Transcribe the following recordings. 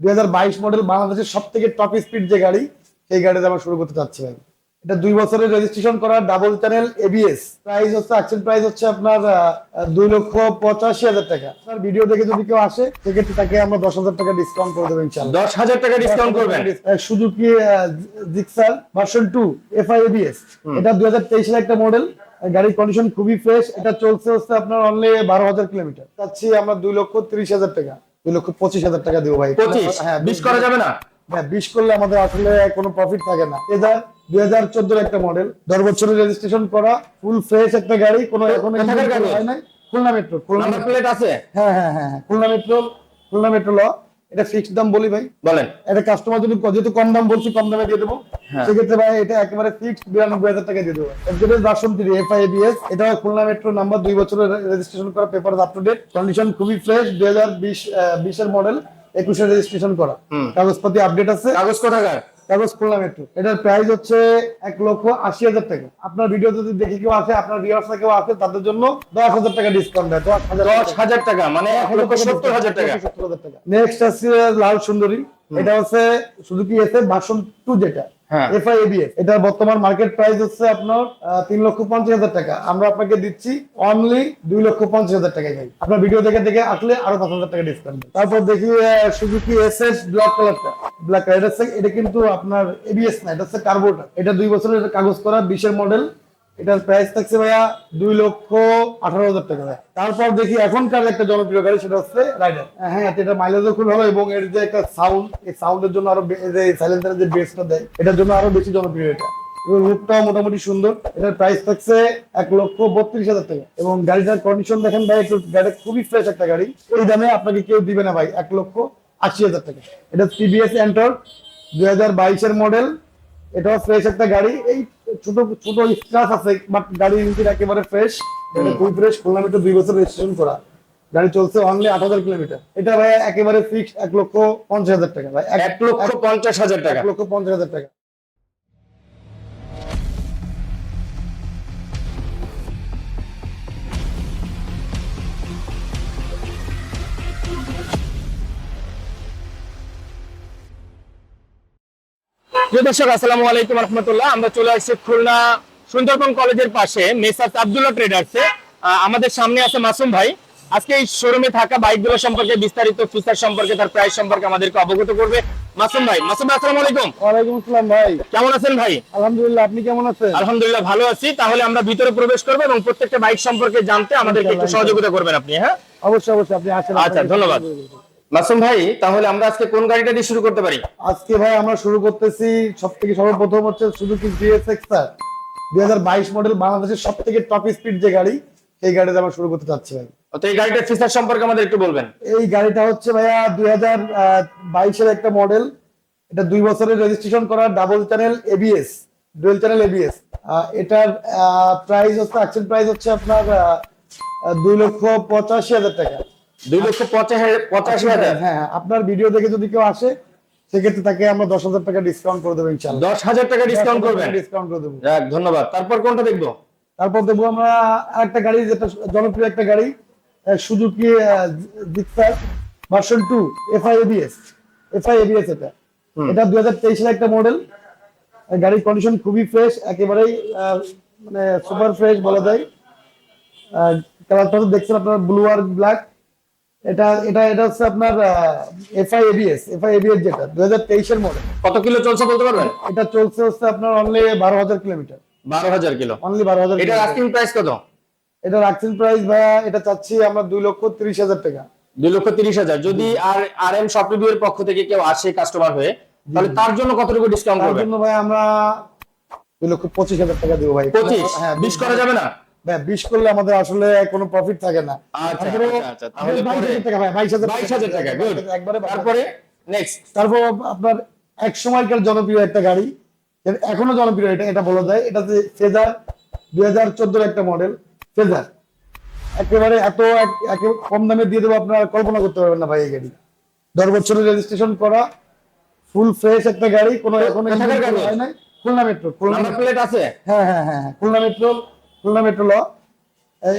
দুই হাজার বাইশ মডেল বাংলাদেশের সব থেকে টপ স্পিড যে গাড়ি সেই গাড়িতে আমরা শুরু করতে চাচ্ছি ভাই। এটা দুই বছরের রেজিস্ট্রেশন করা ডাবল চ্যানেল এবিএস প্রাইস হচ্ছে অ্যাকশন প্রাইস হচ্ছে আপনার দুই লক্ষ পঁচাশি হাজার টাকা। আপনার ভিডিও দেখে যদি কেউ আসে সেক্ষেত্রে তাকে আমরা দশ হাজার টাকা ডিসকাউন্ট করে দেবো ইনশাল্লাহ দশ হাজার টাকা ডিসকাউন্ট করবেন? Suzuki Gixxer version two FI ABS এটা দুই হাজার তেইশের একটা মডেল গাড়ির কন্ডিশন খুবই ফ্রেশ এটা চলছে হচ্ছে আপনার অনলি বারো হাজার কিলোমিটার। চাচ্ছি আমরা দুই লক্ষ তিরিশ হাজার টাকা। দুই লক্ষ পঁচিশ হাজার টাকা দিব ভাই। পঁচিশ? হ্যাঁ বিশ করা যাবে না? হ্যাঁ বিশ করলে আমাদের আসলে কোনো প্রফিট থাকে না। এটা দুই হাজার চোদ্দোর একটা মডেল দশ বছরের রেজিস্ট্রেশন করা ফুল ফ্রেশ একটা গাড়ি কোনো এখন? হয় নাই। খুলনা মেট্রো খুলনা প্লেট আছে? হ্যাঁ হ্যাঁ হ্যাঁ হ্যাঁ খুলনা মেট্রো খুলনা মেট্রো ল। এটা ফিক্সড দাম বলি ভাই। বলেন। এটা কাস্টমার যদি যেহেতু কম দাম বলছি কম দামে দিয়ে দেবো। হ্যাঁ। সেক্ষেত্রে ভাই এটা একেবারে ফিক্সড বিরানব্বই হাজার টাকা দিয়ে দেবো। এফজেডের ভার্সন থ্রি এফআই বিএস এটা খুলনা মেট্রো নাম্বার দুই বছরের রেজিস্ট্রেশন করা paper up to date condition খুবই ফ্রেশ দুই হাজার বিশ বিশের মডেল একুশে রেজিস্ট্রেশন করা। কাগজপাতি আপডেট আছে। কাগজ কোথাকার? কাগজ খুলনা মেট্রো এটার প্রাইস হচ্ছে এক লক্ষ আশি হাজার টাকা। আপনার ভিডিও যদি দেখে কেউ আছে আপনার ভিউয়ার্স কেউ আছে তাদের জন্য দশ হাজার টাকা ডিসকাউন্ট দেয়। দশ হাজার দশ হাজার টাকা মানে এক লক্ষ সত্তর হাজার টাকা সত্তর হাজার টাকা। নেক্সট আছে লাল সুন্দরী। এটা হচ্ছে সুজুকি এসে ভার্সন টু যেটা। হ্যাঁ। এফআই এটার বর্তমান মার্কেট প্রাইস হচ্ছে আপনার তিন লক্ষ পঞ্চাশ হাজার টাকা। আমরা আপনাকে দিচ্ছি অনলি দুই লক্ষ পঞ্চাশ হাজার টাকা ভাই। আপনার ভিডিও দেখে দেখে আসলে আরও পাঁচ হাজার টাকা ডিসকাউন্ট তারপর দেখি সুজুকি এস এস ব্ল্যাক কালারটা ব্ল্যাক কালার এটা কিন্তু আপনার এবিএস না, এটা হচ্ছে কার্বোটা এটা দুই বছরের কাগজ করা, বিশের মডেল এটার প্রাইস থাকছে ভাইয়া দুই লক্ষ আঠারো হাজার টাকা ভাইয়া। তারপর দেখি এখনকার একটা জনপ্রিয় গাড়ি, সেটা হচ্ছে রাইডার হ্যাঁ এটা মাইলেজও খুব ভালো এবং এর যে একটা সাউন্ড এই সাউন্ডের জন্য আরও যে সাইলেন্সারের যে বেসটা দেয়, এটার জন্য আরও বেশি জনপ্রিয় এটা। এবং রূপটাও মোটামুটি সুন্দর। এটার প্রাইস থাকছে এক লক্ষ বত্রিশ হাজার টাকা। এবং গাড়িটার কন্ডিশন দেখেন ভাই, একটু গাড়িটা খুবই ফ্রেশ একটা গাড়ি। এই দামে আপনাকে কেউ দিবে না ভাই, এক লক্ষ আশি হাজার টাকা। এটা টিভিএস এন্টার দুই হাজার বাইশের মডেল এটাও ফ্রেশ একটা গাড়ি। এই ছোট ছোট স্ক্রাচ আছে বাট গাড়ি ইঞ্জিন একেবারে ফ্রেশ খুব ফ্রেশ খুলনা মিটার দুই বছর রেজিস্ট্রেশন করা। গাড়ি চলছে অনলি আট হাজার কিলোমিটার এটা ভাই একেবারে ফিক্স এক লক্ষ পঞ্চাশ হাজার টাকা ভাই। এক লক্ষ পঞ্চাশ হাজার টাকা। এক লক্ষ পঞ্চাশ হাজার টাকা। প্রিয় দর্শক আসসালামু আলাইকুম রহমতুল্লাহ। আমরা চলে আসছি খুলনা সুন্দরবন কলেজের পাশে মেসার্স আব্দুল্লাহ ট্রেডার্সে আমাদের সামনে আছে মাসুম ভাই। আজকে এই শোরুমে থাকা বাইকগুলো সম্পর্কে বিস্তারিত ফিচার সম্পর্কে তার প্রাইস সম্পর্কে আমাদেরকে অবগত করবে মাসুম ভাই। মাসুম ভাই আসসালামু আলাইকুম। ওয়ালাইকুম আসসালাম ভাই। কেমন আছেন ভাই? আলহামদুলিল্লাহ আপনি কেমন আছেন? আলহামদুলিল্লাহ ভালো আছি। তাহলে আমরা ভিতরে প্রবেশ করব এবং প্রত্যেকটা বাইক সম্পর্কে জানতে আমাদেরকে একটু সহযোগিতা করবেন আপনি হ্যাঁ? অবশ্যই অবশ্যই আপনি আসেন। আচ্ছা, ধন্যবাদ। মাসুম ভাই তাহলে আমরা আজকে কোন গাড়িটা দিয়ে শুরু করতে পারি? আজকে ভাই আমরা শুরু করতেছি সব থেকে সর্বপ্রথম হচ্ছে সুজুকি জিএস এক্সার দুই হাজার বাইশ মডেল বাংলাদেশের সব থেকে টপ স্পিড যে গাড়ি সেই গাড়িতে আমরা শুরু করতে চাচ্ছি ভাই। তো এই গাড়িটার ফিচার সম্পর্কে আমাদের একটু বলবেন। এই গাড়িটা হচ্ছে ভাইয়া দুই হাজার বাইশের একটা মডেল এটা দুই বছরের রেজিস্ট্রেশন করা double channel ABS dual channel ABS এটার প্রাইস হচ্ছে অ্যাকশন প্রাইস হচ্ছে আপনার দুই লক্ষ পঁচাশি হাজার টাকা। দুই লক্ষ পঁচাশি হাজার হ্যাঁ হ্যাঁ, আপনার ভিডিও দেখে যদি কেউ আসে সেক্ষেত্রে তাকে আমরা দশ হাজার টাকা ডিসকাউন্ট করে দেবো ইনশাল্লাহ দশ হাজার টাকা ডিসকাউন্ট করবেন? ডিসকাউন্ট করে দেবো। ধন্যবাদ। তারপর কোনটা দেখব? তারপর দেখব আমরা আরেকটা গাড়ি যেটা জনপ্রিয় একটা গাড়ি Suzuki Gixxer version two FI ABS FI ABS এটা। এটা দুই হাজার তেইশের একটা মডেল গাড়ির কন্ডিশন খুবই ফ্রেশ একেবারেই মানে সুপার ফ্রেশ বলা যায়। কালারটা দেখছেন আপনার ব্লু আর ব্ল্যাক এটা এটা এটা হচ্ছে আপনার এফআই এবিএস এফআই এবিএস যেটা দুই হাজার তেইশের মডেল কত কিলো চলছে বলতে পারবেন? এটা চলছে হচ্ছে আপনার অনলি বারো হাজার কিলোমিটার। বারো হাজার কিলো। অনলি বারো হাজার এটা আস্কিং প্রাইস কত? এটা রাখছেন প্রাইস ভাইয়া এটা চাচ্ছি আমরা দুই লক্ষ তিরিশ হাজার টাকা। দুই লক্ষ তিরিশ হাজার। যদি আর আর এম শপ রিভিউ এর পক্ষ থেকে কেউ আসে কাস্টমার হয়ে তাহলে তার জন্য কতটুকু ডিসকাউন্ট তার করবেন? জন্য ভাই আমরা দুই লক্ষ পঁচিশ হাজার টাকা দিব ভাই। পঁচিশ? হ্যাঁ বিশ করা যাবে না? ভাই বিশ করলে আমাদের আসলে কোনো প্রফিট থাকে না। আচ্ছা, আচ্ছা, আচ্ছা, তাহলে বাইশ পরে- হাজার টাকা ভাই বাইশ হাজার বাইশ হাজার টাকা। গুড একবারে তারপরে নেক্সট তারপর আপনার এক সময়কার জনপ্রিয় একটা গাড়ি এখনও জনপ্রিয় এটা এটা বলা যায়। এটা যে ফেজার দুই হাজার চোদ্দোর একটা মডেল ফেজার একেবারে এত কম দামে দিয়ে দেবো আপনারা কল্পনা করতে পারবেন না ভাই এই গাড়ি দশ বছরের রেজিস্ট্রেশন করা ফুল ফ্রেশ একটা গাড়ি কোনো এখনও গাড়ি? হয় নাই। খুলনা মেট্রো খুলনা প্লেট আছে? হ্যাঁ হ্যাঁ হ্যাঁ হ্যাঁ। খুলনা মেট্রো খুলনা মেট্রো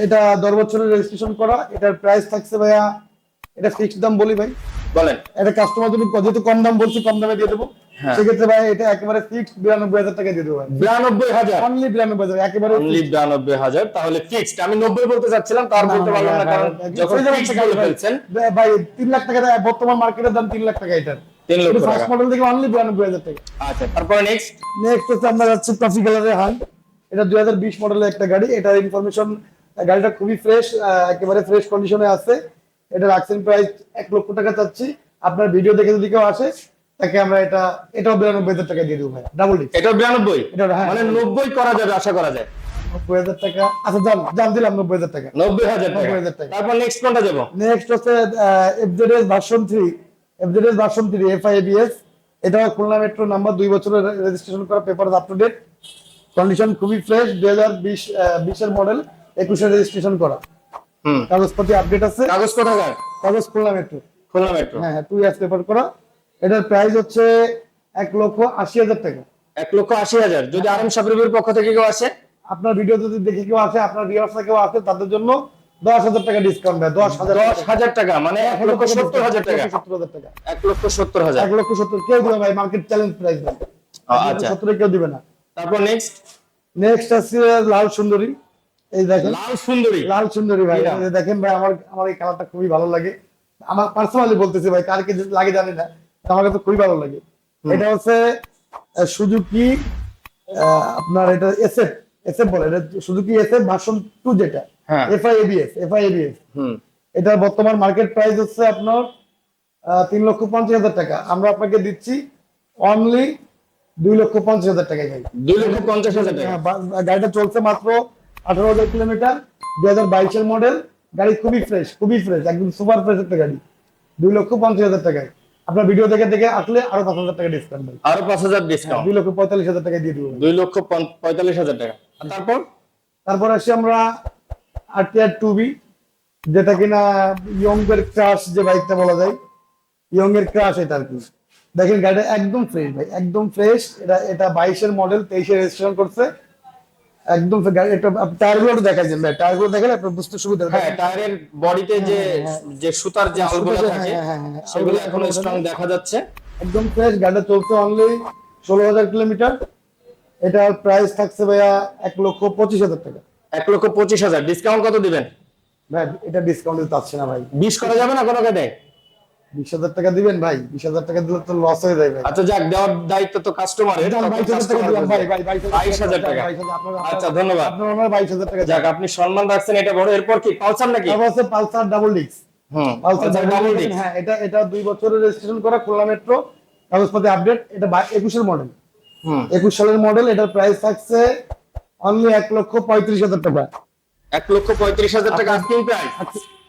এটা দশ বছরের রেজিস্ট্রেশন করা। এটার প্রাইস থাকছে ভাইয়া এটা ফিক্সড দাম বলি ভাই। বলেন। এটা কাস্টমার যদি যেহেতু কম দাম বলছি কম দামে দিয়ে দেবো। হ্যাঁ। সেক্ষেত্রে ভাই এটা একেবারে ফিক্স বিরানব্বই হাজার টাকা দিয়ে দেবো বিরানব্বই হাজার? অনলি বিরানব্বই হাজার একেবারে অনলি বিরানব্বই হাজার তাহলে ফিক্সড আমি নব্বই বলতে চাচ্ছিলাম তার বলতে পারলাম না কারণ যখন টাকা বলে। ফেলছেন। ভাই তিন লাখ টাকা বর্তমান মার্কেটের দাম তিন লাখ টাকা এটার। তিন লক্ষ ফার্স্ট মডেল থেকে অনলি বিরানব্বই হাজার টাকা। আচ্ছা তারপরে নেক্সট নেক্সট হচ্ছে আমরা যাচ্ছি কফি কালারের হান এটা দুই হাজার বিশ মডেলের একটা গাড়ি। এটার ইনফরমেশন গাড়িটা খুবই ফ্রেশ একেবারে ফ্রেশ কন্ডিশনে আছে। এটা রাখছেন প্রাইস এক লক্ষ টাকা চাচ্ছি। আপনার ভিডিও দেখে যদি কেউ আসে তাকে আমরা এটা এটাও বিরানব্বই হাজার টাকা দিয়ে দেবো ভাই। ডাবল ডিস্ক এটা বিরানব্বই? এটা হ্যাঁ। মানে নব্বই করা যাবে আশা করা যায়। নব্বই হাজার টাকা। আচ্ছা জান জান দিলাম নব্বই হাজার টাকা। নব্বই হাজার টাকা। 90,000 টাকা। তারপর নেক্সট কোনটা যাব নেক্সট হচ্ছে FZS version three FZS version three FI BS এটা খুলনা মেট্রো নাম্বার দুই বছরের রেজিস্ট্রেশন করা paper up to date condition খুবই ফ্রেশ দুই হাজার বিশ বিশের মডেল একুশে রেজিস্ট্রেশন করা। হুম। কাগজপাতি আপডেট আছে। কাগজ কোথাকার কাগজ খুলনা মেট্রো খুলনা মেট্রো হ্যাঁ হ্যাঁ টু ইয়ার্স পেপার করা। এটার প্রাইস হচ্ছে এক লক্ষ আশি হাজার টাকা। এক লক্ষ আশি হাজার। যদি আর এম সাবরিবির পক্ষ থেকে কেউ আসে? আপনার ভিডিও যদি দেখে কেউ আসে আপনার রিয়ার্সে কেউ আসে তাদের জন্য দশ হাজার টাকা ডিসকাউন্ট দেয় দশ হাজার দশ হাজার টাকা মানে এক লক্ষ সত্তর হাজার টাকা। সত্তর হাজার টাকা। এক লক্ষ সত্তর হাজার। এক লক্ষ সত্তর কেউ দিবে ভাই মার্কেট চ্যালেঞ্জ প্রাইস আচ্ছা। সত্তরে কেউ দিবে না। তারপর নেক্সট নেক্সট আছে লাল সুন্দরী। এই দেখেন। লাল সুন্দরী? লাল সুন্দরী ভাই? দেখেন ভাই আমার আমার এই কালারটা খুবই ভালো লাগে। আমার পার্সোনালি বলতেছি ভাই কার কি লাগে জানি না আমার কাছে খুবই ভালো লাগে। এটা হচ্ছে সুজুকি আপনার এটা এসএফ এসএফ বলে। এটা সুজুকি এসএফ ভার্সন টু যেটা। FI ABS FI ABS hmm. এটার বর্তমান মার্কেট প্রাইস হচ্ছে আপনার তিন লক্ষ পঞ্চাশ হাজার টাকা। আমরা আপনাকে দিচ্ছি অনলি দুই লক্ষ পঞ্চাশ হাজার টাকায় ভাই দুই লক্ষ পঞ্চাশ হাজার টাকা। হ্যাঁ, গাড়িটা চলছে মাত্র আঠারো হাজার কিলোমিটার দুই হাজার বাইশের মডেল গাড়ি খুবই ফ্রেশ খুবই ফ্রেশ একদম সুপার ফ্রেশ একটা গাড়ি। দুই লক্ষ পঞ্চাশ হাজার টাকায়। আপনার ভিডিও দেখে দেখে আসলে আরও পাঁচ হাজার টাকা ডিসকাউন্ট আরও পাঁচ হাজার ডিসকাউন্ট দুই লক্ষ পঁয়তাল্লিশ হাজার টাকা দিয়ে দিব। দুই লক্ষ পঁয়তাল্লিশ হাজার টাকা। তারপর? তারপর আসি আমরা আরটিআর টু বি যেটা কিনা ইয়ং এর ক্রাশ যে বাইকটা বলা যায়। ইয়ং এর ক্রাশ এটা আর কি। দেখেন গাড়িটা একদম ফ্রেশ ভাই একদম ফ্রেশ এটা এটা বাইশের মডেল তেইশে রেজিস্ট্রেশন করছে। একদম এটা টায়ারগুলো দেখা যাবে ভাই। টায়ারগুলো দেখেন আপনার বুঝতে সুবিধা হবে। হ্যাঁ টায়ারের বডিতে যে যে সুতার যে আলগুলো থাকে হ্যাঁ, হ্যাঁ, হ্যাঁ, সেগুলো এখনও স্ট্রং দেখা যাচ্ছে। একদম ফ্রেশ গাড়িটা চলছে অনলি ষোলো হাজার কিলোমিটার। এটার প্রাইস থাকছে ভাইয়া এক লক্ষ পঁচিশ হাজার টাকা। এক লক্ষ পঁচিশ হাজার। ডিসকাউন্ট কত দিবেন? ভাই এটা ডিসকাউন্ট দিতে পারছি না ভাই। বিশ করা যাবে না কোনো দেয় বিশ হাজার টাকা দিবেন ভাই বিশ হাজার টাকা দিলে তো লস হয়ে ভাই। আচ্ছা যাক দেওয়ার দায়িত্ব তো কাস্টমারের বাইশ হাজার টাকা আচ্ছা ধন্যবাদ। আপনার বাইশ হাজার টাকা যাক আপনি সম্মান রাখছেন এটা বড়। এরপর কি পালসার নাকি? পালসার ডাবল ডিক্স হুম পালসার ডাবল হ্যাঁ এটা এটা দুই বছরের রেজিস্ট্রেশন করা খুলনা মেট্রো কাগজপত্রে আপডেট এটা একুশের মডেল হুম। একুশ সালের মডেল এটার প্রাইস থাকছে অনলি এক লক্ষ পঁয়ত্রিশ হাজার টাকা। এক লক্ষ পঁয়ত্রিশ হাজার টাকা প্রাইস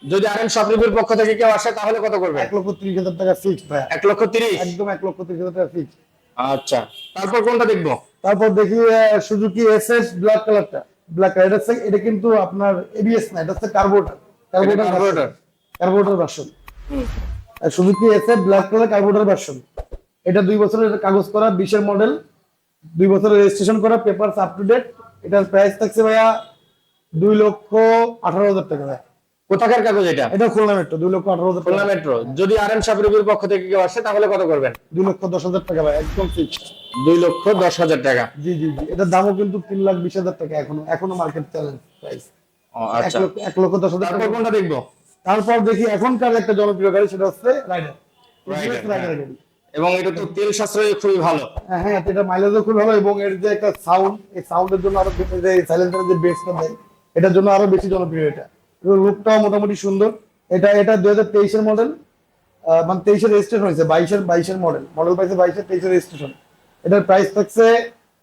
যদি আর এম শপরিপের পক্ষ থেকে কেউ আসে তাহলে কত করবে এক লক্ষ ত্রিশ হাজার টাকা ফিক্সড ভাই এক লক্ষ তিরিশ? একদম এক লক্ষ ত্রিশ হাজার টাকা ফিক্সড আচ্ছা। তারপর কোনটা দেখব? তারপর দেখি সুজুকি এসএস ব্ল্যাক কালারটা ব্ল্যাক কালার এটা এটা কিন্তু আপনার এবিএস না এটা হচ্ছে carburettor carburettor carburettor carburettor version Suzuki S SS black colour carburettor version এটা দুই বছরের কাগজ করা বিশের মডেল দুই বছরের রেজিস্ট্রেশন করা পেপার আপ টু ডেট এটার প্রাইস থাকছে ভাইয়া দুই লক্ষ আঠারো হাজার টাকা ভাই কোথাকার কাগজ এটা? এটা খুলনা মেট্রো দুই লক্ষ আঠারো হাজার খুলনা মেট্রো যদি আর এম শপরিপের পক্ষ থেকে কেউ আসে তাহলে কত করবেন? দুই লক্ষ দশ হাজার টাকা ভাই একদম ফিক্সড দুই লক্ষ দশ হাজার টাকা। জি জি জি। এটার দামও কিন্তু তিন লাখ বিশ হাজার টাকা এখনও এখনও মার্কেট চ্যালেঞ্জ প্রাইস এক লক্ষ দশ হাজার টাকা। কোনটা দেখব? তারপর দেখি এখনকার একটা জনপ্রিয় গাড়ি সেটা হচ্ছে রাইডার রাইডার হ্যাঁ। গাড়ি। এবং এটা তো তেল সাশ্রয় খুবই ভালো। হ্যাঁ হ্যাঁ এটা মাইলেজও খুব ভালো এবং এর যে একটা সাউন্ড এই সাউন্ডের জন্য আরও যে সাইলেন্সারের যে বেসটা দেয় এটার জন্য আরও বেশি জনপ্রিয় এটা। লুকটাও মোটামুটি সুন্দর। এটা এটা দুই হাজার তেইশের মডেল মানে তেইশের রেজিস্ট্রেশন হয়েছে বাইশের বাইশের মডেল মডেল পাইছে বাইশের তেইশের রেজিস্ট্রেশন এটার প্রাইস থাকছে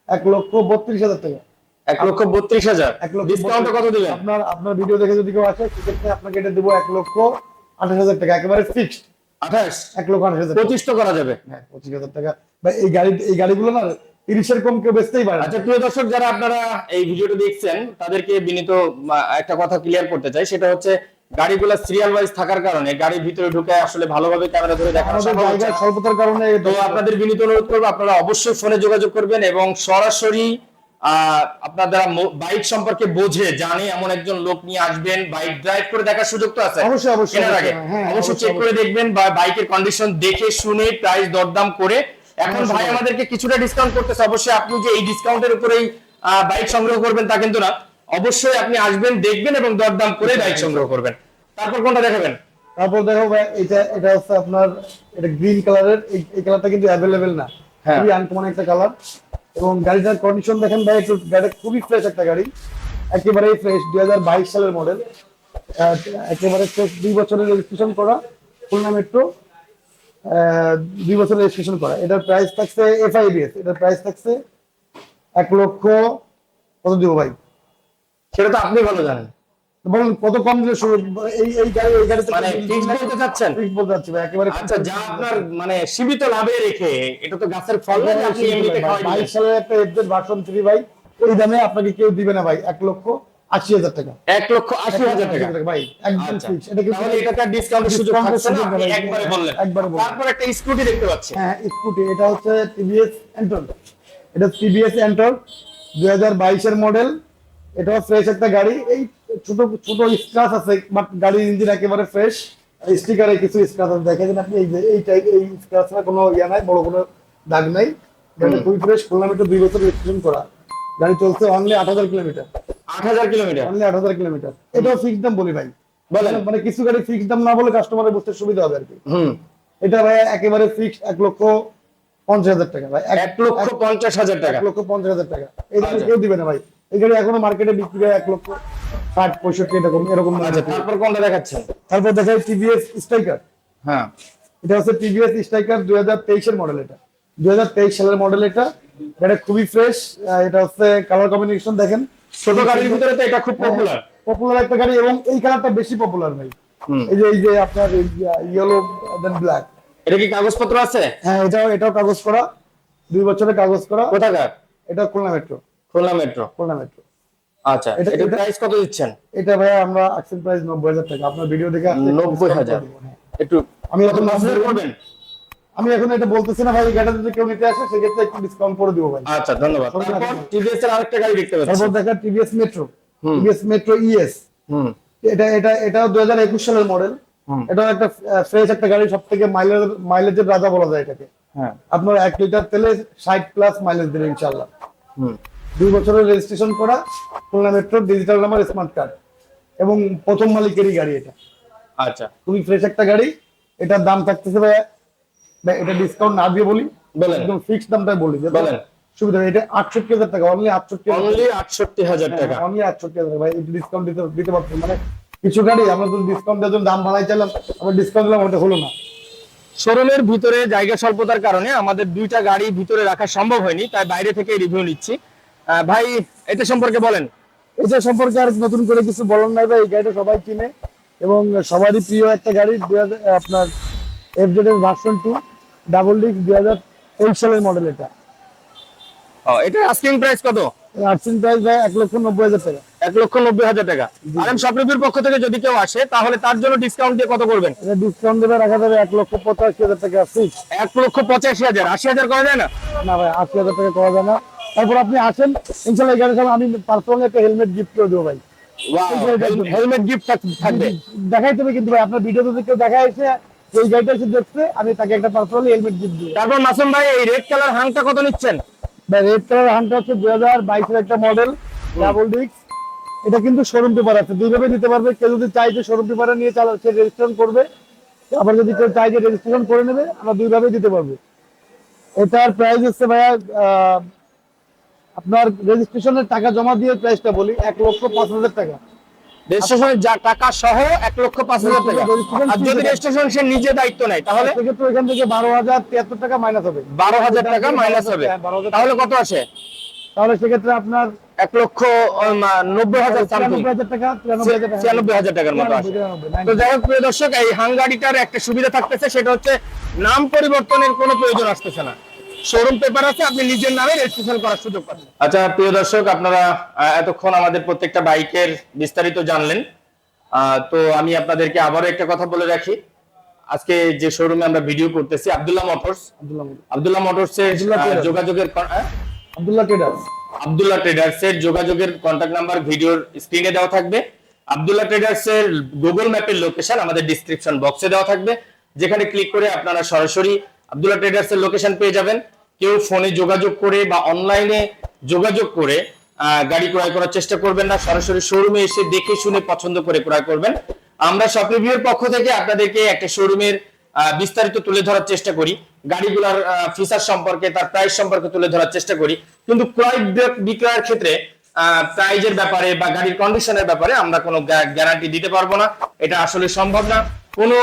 এক লক্ষ বত্রিশ হাজার টাকা। এক লক্ষ বত্রিশ হাজার। এক লক্ষ ডিসকাউন্ট কত দিবেন? আপনার আপনার ভিডিও দেখে যদি কেউ আসে সেক্ষেত্রে আপনাকে এটা দেবো এক লক্ষ আঠাশ হাজার টাকা একেবারে ফিক্সড আঠাশ? এক লক্ষ আঠাশ হাজার। পঁচিশ করা যাবে। হ্যাঁ পঁচিশ হাজার টাকা। ভাই এই গাড়ি এই গাড়িগুলো না তিরিশের কম কেউ বেচতেই পারে আচ্ছা প্রিয় দর্শক যারা আপনারা এই ভিডিওটা দেখছেন তাদেরকে বিনীত একটা কথা ক্লিয়ার করতে চাই সেটা হচ্ছে গাড়িগুলো সিরিয়াল ওয়াইজ থাকার কারণে গাড়ির ভিতরে ঢুকে আসলে ভালোভাবে ক্যামেরা ধরে দেখানো না। স্বল্পতার কারণে তো আপনাদের বিনীত অনুরোধ করব আপনারা অবশ্যই ফোনে যোগাযোগ করবেন এবং সরাসরি আহ, আপনারা বাইক সম্পর্কে বোঝে জানে এমন একজন লোক নিয়ে আসবেন বাইক ড্রাইভ করে দেখার সুযোগ তো আছে। অবশ্যই, অবশ্যই, অবশ্যই, হ্যাঁ, অবশ্যই অবশ্যই, চেক করে দেখবেন বা বাইকের কন্ডিশন দেখে শুনে প্রাইস দরদাম করে এখন ভাই আমাদেরকে কিছুটা ডিসকাউন্ট করতেছে অবশ্যই আপনি যে এই ডিসকাউন্টের উপরেই বাইক সংগ্রহ করবেন তা কিন্তু না। অবশ্যই আপনি আসবেন দেখবেন এবং দরদাম করে বাইক সংগ্রহ করবেন। তারপর কোনটা দেখাবেন? তারপর দেখো ভাই এটা এটা হচ্ছে আপনার এটা গ্রিন কালারের এই কালারটা কিন্তু অ্যাভেলেবেল না। হ্যাঁ। খুবই আনকমন একটা কালার এবং গাড়িটার কন্ডিশন দেখেন ভাই একটু গাড়িটা খুবই ফ্রেশ একটা গাড়ি। একেবারে ফ্রেশ দুই হাজার বাইশ সালের মডেল একেবারে ফ্রেশ দুই বছরের রেজিস্ট্রেশন করা খুলনা মেট্রো দুই বছরের রেজিস্ট্রেশন করা। এটার প্রাইস থাকছে এফআইবিএস এটার প্রাইস থাকছে এক লক্ষ কত দিব ভাই? সেটা তো আপনি ভালো জানেন। বলুন কত কম দিলে শুরু এই এই গাড়ি এই গাড়িতে মানে বলতে চাচ্ছেন? ফিক্স বলতে চাচ্ছি ভাই একেবারে আচ্ছা যা আপনার মানে সীমিত লাভে রেখে এটা তো গাছের ফল না আপনি এমনিতে খাওয়াই দিবেন। বাইশ সালের একটা এফজেড ভার্সন থ্রি ভাই এই দামে আপনাকে কেউ দিবে না ভাই এক লক্ষ। আশি হাজার টাকা। এক লক্ষ আশি হাজার টাকা। ভাই একদম আচ্ছা। ফিক্স এটা কিন্তু এটাতে ডিসকাউন্টের সুযোগ থাকছে না? একবারে বললেন। একবারে বললেন। তারপর একটা স্কুটি দেখতে পাচ্ছি। হ্যাঁ স্কুটি এটা হচ্ছে টিভিএস এন্টর এটা টিভিএস এন্টর দুই হাজার বাইশের মডেল এটাও ফ্রেশ একটা গাড়ি। এই ছোট ছোট স্ক্রাচ আছে বাট গাড়ির ইঞ্জিন একেবারে ফ্রেশ স্টিকারে কিছু স্ক্রাচ আছে। দেখেন আপনি এই যে এই টাইপ এই কোনো ইয়া নাই বড় কোনো দাগ নাই। গাড়িটা খুবই ফ্রেশ খুলনা মিটার দুই বছর রেজিস্ট্রেশন করা। গাড়ি চলছে অনলি আট হাজার কিলোমিটার আট হাজার কিলোমিটার। অনলি আট হাজার কিলোমিটার। এটাও ফিক্স দাম বলি ভাই। বলেন। মানে কিছু গাড়ি ফিক্স দাম না বলে কাস্টমারের বুঝতে সুবিধা হবে আর কি। হুম। এটা ভাই একেবারে ফিক্স এক লক্ষ পঞ্চাশ হাজার টাকা ভাই। এক লক্ষ পঞ্চাশ হাজার টাকা। এক লক্ষ পঞ্চাশ হাজার টাকা। এই দামে। কেউ দিবে না ভাই। এই গাড়ি এখনও মার্কেটে বিক্রি হয় এক লক্ষ ষাট পঁয়ষট্টি এরকম এরকম আচ্ছা। তারপর কোনটা দেখাচ্ছেন? তারপর দেখাই টিভিএস স্ট্রাইকার হ্যাঁ। এটা হচ্ছে টিভিএস স্ট্রাইকার দুই হাজার তেইশের মডেল এটা। দুই হাজার তেইশ সালের মডেল এটা। এটা খুবই ফ্রেশ এটা হচ্ছে কালার কম্বিনেশন দেখেন। ছোট গাড়ির ভিতরে তো এটা খুব পপুলার পপুলার একটা গাড়ি এবং এই কালারটা বেশি পপুলার ভাই। এই যে এই যে আপনার ইয়েলো দেন ব্ল্যাক এটা কি কাগজপত্র আছে? হ্যাঁ এটাও এটাও কাগজ করা। দুই বছরের কাগজ করা। কোথাকার? এটা Khulna metro Khulna metro Khulna metro আচ্ছা এটা- প্রাইস কত দিচ্ছেন? এটা ভাই আমরা আকশন প্রাইস নব্বই হাজার টাকা। আপনার ভিডিও দেখে আসলে একটু নব্বই হাজার করে দেবো, হ্যাঁ। একটু আমি এখন কনসিডার করবেন? আমি এখন এটা বলতেছি না ভাই গাড়িটা যদি কেউ নিতে আসে সেক্ষেত্রে একটু ডিসকাউন্ট করে দিব ভাই। আচ্ছা ধন্যবাদ। টিভিএস এর আরেকটা গাড়ি দেখতে পাচ্ছি। তারপর দেখা TVS metro TVS metro ES hmm. এটা এটা এটা দুই হাজার একুশ সালের মডেল এটা একটা ফ্রেশ একটা গাড়ি সব থেকে মাইলেজ মাইলেজের রাজা বলা যায় এটাকে। হ্যাঁ। আপনার এক লিটার তেলে ষাট প্লাস মাইলেজ দেবে ইনশাল্লাহ হুম। দুই বছরের রেজিস্ট্রেশন করা Khulna metro digital number smart card এবং প্রথম মালিকেরই গাড়ি এটা। আচ্ছা। খুবই ফ্রেশ একটা গাড়ি। এটার দাম থাকতেছে ভাই এটা ডিসকাউন্ট না দিয়ে বলি বলেন। একদম ফিক্সড দামটাই বলি যে বলেন। সুবিধা। এটা আটষট্টি হাজার টাকা অনলি আটষট্টি অনলি আটষট্টি হাজার টাকা। অনলি আটষট্টি হাজার ভাই ডিসকাউন্ট দিতে দিতে পারছেন মানে কিছু গাড়ি আমরা যদি ডিসকাউন্ট দেওয়ার জন্য দাম বাড়াই চাইলাম আমরা ডিসকাউন্ট দিলাম ওটা হলো না। শোরুমের ভিতরে জায়গা স্বল্পতার কারণে আমাদের দুইটা গাড়ি ভিতরে রাখা সম্ভব হয়নি তাই বাইরে থেকে রিভিউ নিচ্ছি। ভাই এটা সম্পর্কে বলেন। এটা সম্পর্কে আর নতুন করে কিছু বলার নাই ভাই এই গাড়িটা সবাই কিনে এবং সবারই প্রিয় একটা গাড়ি আপনার এফজেড এর ভার্সন টু ডাবল ডিস্ক দুই হাজার তেইশ সালের মডেল এটা। ও, এটার আস্কিং প্রাইস কত? আর্সিং প্রাইস ভাই এক লক্ষ নব্বই হাজার টাকা। এক লক্ষ নব্বই হাজার টাকা। আর এম স্বপ্নবীর পক্ষ থেকে যদি কেউ আসে তাহলে তার জন্য ডিসকাউন্ট দিয়ে কত করবেন? এটা ডিসকাউন্ট দেবে রাখা যাবে এক লক্ষ পঁচাশি হাজার টাকা ফিক্স এক লক্ষ পঁচাশি হাজার। আশি হাজার করা যায় না? না ভাই আশি হাজার টাকা করা যায় না। তারপর আপনি আসেন ইনশাল্লাহ এই গাড়ির আমি পার্সোনালি একটা হেলমেট গিফট করে দেবো ভাই। হেলমেট গিফট থাকবে। দেখাইতে হবে কিন্তু ভাই আপনার ভিডিও যদি কেউ দেখা এসে এই গাড়িটা এসে দেখছে আমি তাকে একটা পার্সোনালি হেলমেট গিফট দিই। তারপর মাসুম ভাই এই রেড কালার হাংটা কত নিচ্ছেন? ভাই রেড কালার হানটা হচ্ছে দুই হাজার বাইশের একটা মডেল ডাবল ডিস্ক এটা কিন্তু শোরুম পেপার আছে দুইভাবে নিতে পারবে। কেউ যদি চাই যে শোরুম পেপারে নিয়ে চালা সে রেজিস্ট্রেশন করবে। আবার যদি কেউ চাই যে রেজিস্ট্রেশন করে নেবে আমরা দুইভাবে দিতে পারব। এটার প্রাইস হচ্ছে ভাইয়া আপনার রেজিস্ট্রেশনের টাকা জমা দিয়ে প্রাইসটা বলি এক লক্ষ পাঁচ হাজার টাকা। রেজিস্ট্রেশনের যা টাকা সহ এক লক্ষ পাঁচ হাজার টাকা। আর যদি রেজিস্ট্রেশন সে নিজে দায়িত্ব নেয় তাহলে সেক্ষেত্রে ওইখান থেকে বারো হাজার তিয়াত্তর টাকা মাইনাস হবে। বারো হাজার টাকা মাইনাস হবে। 12,000 তাহলে কত আসে তাহলে সেক্ষেত্রে আপনার এক লক্ষ নব্বই হাজার টাকা তিরানব্বই হাজার টাকা। ছিয়ানব্বই হাজার টাকার মতো আসে তো যাই হোক প্রিয় দর্শক এই হাঙ্গারিটার একটা সুবিধা থাকতেছে সেটা হচ্ছে নাম পরিবর্তনের কোনো প্রয়োজন আসতেছে না। শোরুম পেপার আছে আপনি নিজের নামে রেজিস্ট্রেশন করার সুযোগ পাচ্ছেন আচ্ছা প্রিয় দর্শক আপনারা এতক্ষণ আমাদের প্রত্যেকটা বাইকের বিস্তারিত জানলেন। তো আমি আপনাদেরকে আবারও একটা কথা বলে রাখি। আজকে যে শোরুমে আমরা ভিডিও করতেছি আব্দুল্লাহ মোটরস। আব্দুল্লাহ আহ, টেলার। যোগাযোগের হ্যাঁ? আব্দুল্লাহ ট্রেডার্স আব্দুল্লাহ ট্রেডার্স এর যোগাযোগের কন্ট্যাক্ট নাম্বার ভিডিওর স্ক্রিনে দেওয়া থাকবে। আব্দুল্লাহ ট্রেডার্স এর গুগল ম্যাপের লোকেশন আমাদের ডিসক্রিপশন বক্সে দেওয়া থাকবে। যেখানে ক্লিক করে আপনারা সরাসরি আব্দুল্লাহ ট্রেডার্স এর লোকেশন পেয়ে যাবেন। কেউ ফোনে যোগাযোগ করে বা অনলাইনে যোগাযোগ করে গাড়ি ক্রয় করার চেষ্টা করবেন না। সরাসরি শোরুমে এসে দেখে শুনে পছন্দ করে ক্রয় করবেন। আমরা শপ পক্ষ থেকে আপনাদেরকে একটা শোরুমের বিস্তারিত তুলে ধরার চেষ্টা করি। গাড়িগুলোর ফিচার সম্পর্কে, তার প্রাইস সম্পর্কে তুলে ধরার চেষ্টা করি। কিন্তু ক্রয় বিক্রয়ের ক্ষেত্রে প্রাইজের ব্যাপারে বা গাড়ির কন্ডিশনের ব্যাপারে আমরা কোনো গ্যারান্টি দিতে পারব না। এটা আসলে সম্ভব না। কোনো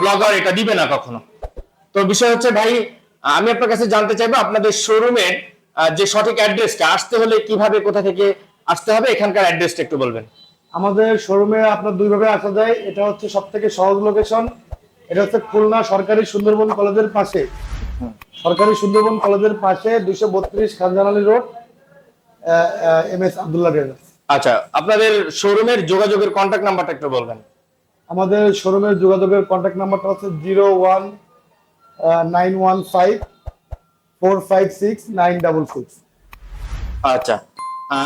ব্লগার এটা দিবে না কখনো। তো বিষয় হচ্ছে ভাই আমি আপনার কাছে জানতে চাইব আপনাদের শোরুমের যে সঠিক অ্যাড্রেসটা আসতে হলে কীভাবে কোথা থেকে আসতে হবে? এখানকার অ্যাড্রেসটা একটু বলবেন। আমাদের শোরুমে আপনার দুইভাবে আসা যায়। এটা হচ্ছে সব থেকে সহজ লোকেশন এটা হচ্ছে খুলনা সরকারি সুন্দরবন কলেজের পাশে। সরকারি সুন্দরবন কলেজের পাশে দুইশো বত্রিশ Khan Jahan Ali road M S Abdullah আচ্ছা আপনাদের শোরুমের যোগাযোগের কন্ট্যাক্ট নাম্বারটা একটু বলবেন। আমাদের শোরুমের যোগাযোগের কন্ট্যাক্ট নাম্বারটা হচ্ছে zero one nine one five four five six nine double six আচ্ছা।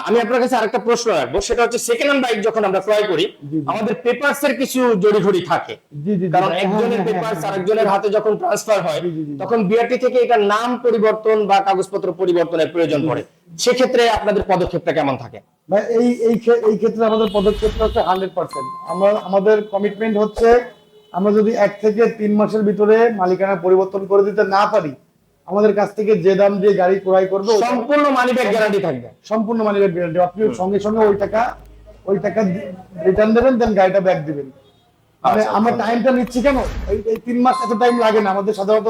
আমি আপনার কাছে আরেকটা প্রশ্ন রাখব। সেটা হচ্ছে সেকেন্ড হ্যান্ড বাইক যখন আমরা ক্রয় করি। আমাদের পেপারস এর কিছু জড়িঘড়ি থাকে। কারণ হ্যাঁ, একজনের হ্যাঁ, পেপারস হ্যাঁ, আরেকজনের হাতে যখন ট্রান্সফার হয়। তখন বিআরটি থেকে এটার নাম পরিবর্তন বা কাগজপত্র পরিবর্তনের প্রয়োজন পড়ে। সেক্ষেত্রে আপনাদের পদক্ষেপটা কেমন থাকে? এই এই এই ক্ষেত্রে আমাদের পদক্ষেপটা হচ্ছে হান্ড্রেড পার্সেন্ট আমরা আমাদের কমিটমেন্ট হচ্ছে আমরা যদি এক থেকে তিন মাসের ভিতরে মালিকানা পরিবর্তন করে দিতে না পারি আমাদের কাছ থেকে যে দাম দিয়ে গাড়ি ক্রয় করবে সম্পূর্ণ মানি ব্যাগ গ্যারান্টি থাকবে। সম্পূর্ণ মানি ব্যাগ গ্যারান্টি আপনি সঙ্গে সঙ্গে ওই টাকা ওই টাকা রিটার্ন দেবেন দেন গাড়িটা ব্যাগ দিবেন। মানে আচ্ছা, আমরা আচ্ছা। টাইমটা নিচ্ছি কেন? এই তিন মাস এত টাইম লাগে না। আমাদের সাধারণত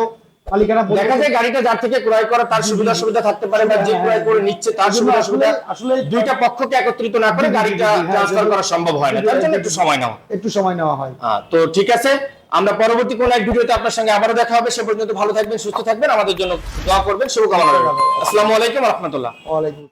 মালিকানা দেখা যায় গাড়িটা যার থেকে ক্রয় করা তার সুবিধা সুবিধা থাকতে পারে বা যে ক্রয় করে নিচ্ছে তার সুবিধা সুবিধা আসলে দুইটা পক্ষকে একত্রিত না করে গাড়িটা হ্যাঁ, ট্রান্সফার করা সম্ভব হয় না। তার জন্য একটু সময় নেওয়া একটু সময় নেওয়া হয়। তো ঠিক আছে আমরা পরবর্তী কোন এক ভিডিওতে আপনার সঙ্গে আবারও দেখা হবে। সে পর্যন্ত ভালো থাকবেন সুস্থ থাকবেন। আমাদের জন্য দোয়া করবেন। শুভকামনা রইল। আসসালামু আলাইকুম রহমতুল্লাহ। ওয়ালাইকুম